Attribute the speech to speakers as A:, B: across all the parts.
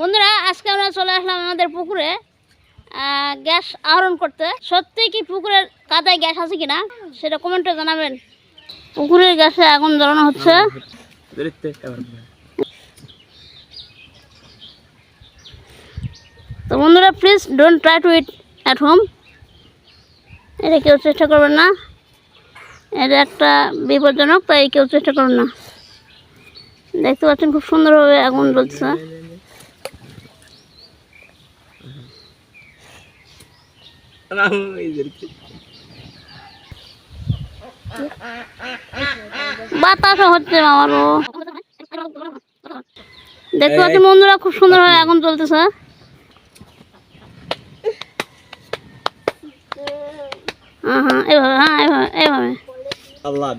A: বন্ধুরা, আজকে আমরা চলে আসলাম আমাদের পুকুরে গ্যাস আহরণ করতে। সত্যি কি পুকুরের কাদায় গ্যাস আছে কিনা, সেটা কমেন্টে জানাবেন। পুকুরের গ্যাসে আগুন জ্বালানো হচ্ছে। তো বন্ধুরা please don't try to it at home এটা কেউ চেষ্টা করবেন না। এটা একটা বিপজ্জনক, তাই কেউ চেষ্টা করবেন না। দেখতে পাচ্ছেন খুব সুন্দরভাবে আগুন জ্বলছে। বাতাসও হচ্ছে আমারও দেখতে পাচ্ছি বন্ধুরা খুব জ্বলতেছে। হ্যাঁ এভাবে এভাবে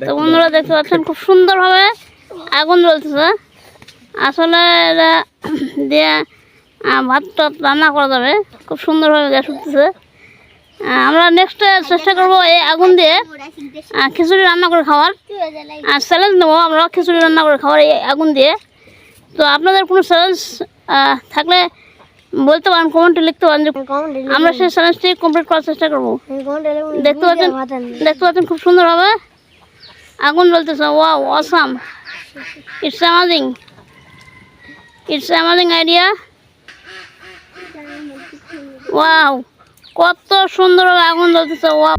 A: তো বন্ধুরা দেখতে পাচ্ছেন খুব সুন্দরভাবে আগুন জ্বলতেছে। আসলে এটা দিয়ে ভাত টাত রান্না করা যাবে। খুব সুন্দরভাবে গ্যাস উঠতেছে। আমরা নেক্সট চেষ্টা করব এই আগুন দিয়ে খিচুড়ি রান্না করে খাওয়ার। আর চ্যালেঞ্জ নেব আমরা খিচুড়ি রান্না করে খাওয়ার এই আগুন দিয়ে। তো আপনাদের কোনো চ্যালেঞ্জ থাকলে বলতে পারেন কমেন্টে লিখতে পারেন যে আমরা সেই চ্যালেঞ্জটি কমপ্লিট করার চেষ্টা করব। দেখতে পাচ্ছেন দেখতে পাচ্ছেন খুব সুন্দর হবে। আগুন জ্বলতেছে। Wow awesome it's amazing it's amazing idea wow কত সুন্দর আগুন জ্বলতেছে ওয়াও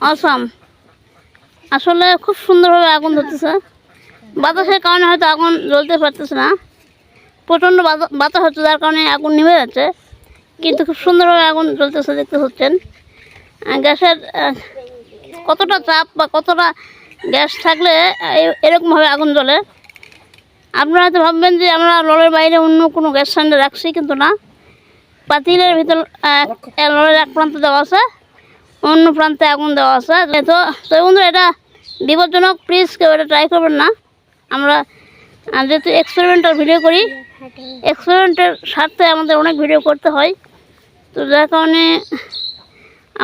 A: অসাম আসলে খুব সুন্দরভাবে আগুন ধরতেছে। বাতাসের কারণে হয়তো আগুন জ্বলতে পারতেছে না। প্রচণ্ড বাতা- বাতাস হচ্ছে, যার কারণে আগুন নিভে যাচ্ছে। কিন্তু খুব সুন্দরভাবে আগুন জ্বলতেছে, দেখতে হচ্ছেন গ্যাসের কতটা চাপ বা কতটা গ্যাস থাকলে এরকমভাবে আগুন জ্বলে। আপনারা হয়তো ভাববেন যে আমরা লড়ের বাইরে অন্য কোনো গ্যাস সিলিন্ডার রাখছি কিন্তু না। পাতিলের ভিতর লড়ের এক প্রান্ত দেওয়া আছে, অন্য প্রান্তে আগুন দেওয়া আছে। তো তো বন্ধু এটা বিপজ্জনক প্লিজ কেউ এটা ট্রাই করবেন না। আমরা যেহেতু এক্সপেরিমেন্টাল ভিডিও করি এক্সপেরিমেন্টের স্বার্থে আমাদের অনেক ভিডিও করতে হয়। তো যার কারণে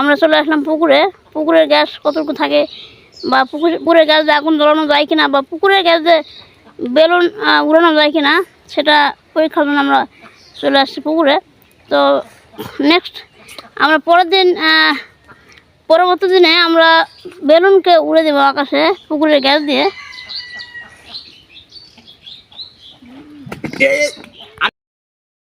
A: আমরা চলে আসলাম পুকুরে। পুকুরের গ্যাস কতটুকু থাকে বা পুকুর, পুকুরের গ্যাস দিয়ে আগুন জ্বালানো যায় কিনা বা পুকুরের গ্যাস দিয়ে বেলুন উড়ানো যায় কিনা, সেটা পরীক্ষার জন্য আমরা চলে আসছি পুকুরে। তো নেক্সট আমরা পরের দিন পরবর্তী দিনে আমরা বেলুনকে উড়ে দেবো আকাশে পুকুরের গ্যাস দিয়ে। dead.